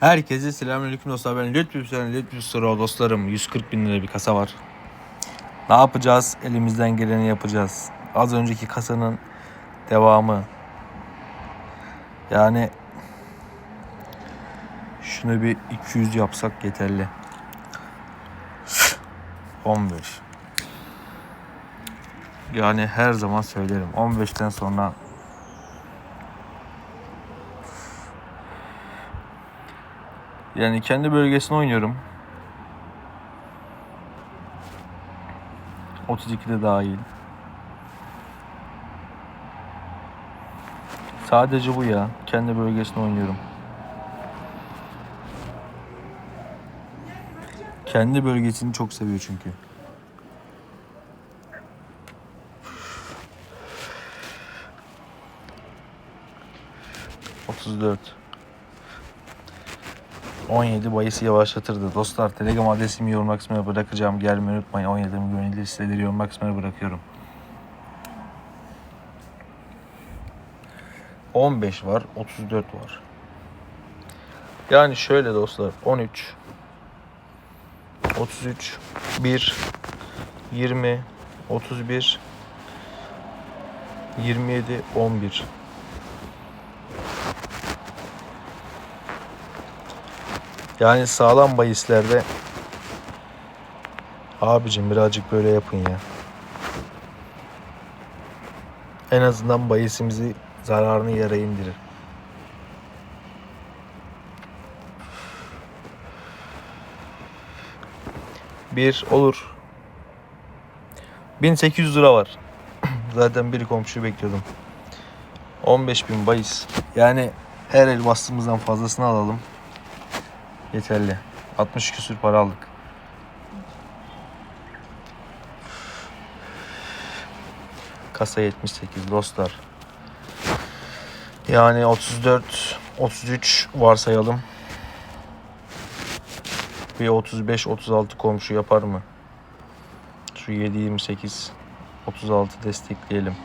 Herkese selamünaleyküm dostlar. Ben Lütfü Hüseyin, Lütfü Sıra dostlarım. 140 bin lira bir kasa var. Ne yapacağız? Elimizden geleni yapacağız. Az önceki kasanın devamı. Yani şunu bir 200 yapsak yeterli. 15. Yani her zaman söylerim. 15'ten sonra Yani kendi bölgesine oynuyorum. 32'de dahil. Sadece bu ya. Kendi bölgesine oynuyorum. Kendi bölgesini çok seviyor çünkü. Otuz dört. 17 bayısı yavaşlatırdı. Dostlar Telegram adresimi yorum bırakacağım. Gelmeyi unutmayın. 17 gönüllü listeleri yorum bırakıyorum. 15 var. 34 var. Yani şöyle dostlar. 13 33 1 20 31 27 11 Yani sağlam bahislerde abicim birazcık böyle yapın ya. En azından bahisimizi zararını yere indirir. Bir olur. 1800 lira var. Zaten bir komşu bekliyordum. 15.000 bahis. Yani her el bastığımızdan fazlasını alalım. Yeterli. 60 küsür para aldık. Kasa 78 dostlar. Yani 34 33 varsayalım. Bir 35 36 komşu yapar mı? Şu 7 28 36 destekleyelim.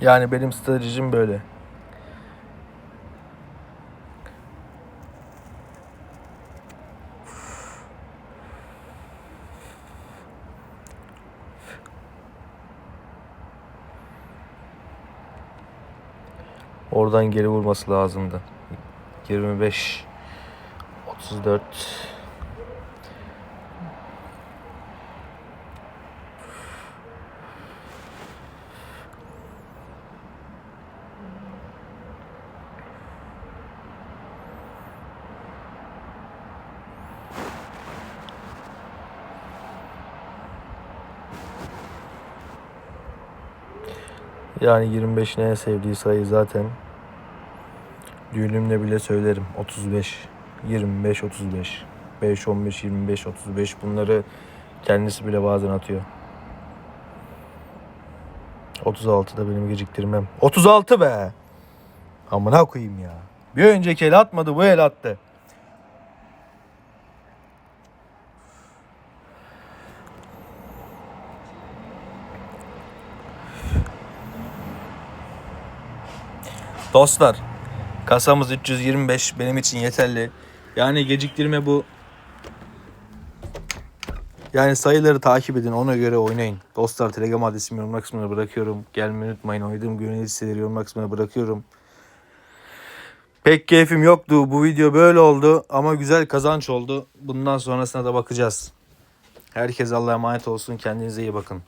Yani benim stratejim böyle. Oradan geri vurması lazımdı. 25 34 Yani 25'in en sevdiği sayı zaten düğünümde bile söylerim. 35, 25, 35, 5, 15, 25, 35 bunları kendisi bile bazen atıyor. 36 da benim geciktirmem. 36 be! Amına koyayım ya. Bir önceki el atmadı bu el attı. Dostlar kasamız 325 benim için yeterli. Yani geciktirme bu. Yani sayıları takip edin ona göre oynayın. Dostlar Telegram adresimi yorum kısmına bırakıyorum. Gelmeyi unutmayın. Oynadığım gönül listeleri yorum kısmına bırakıyorum. Pek keyfim yoktu. Bu video böyle oldu ama güzel kazanç oldu. Bundan sonrasına da bakacağız. Herkes Allah'a emanet olsun. Kendinize iyi bakın.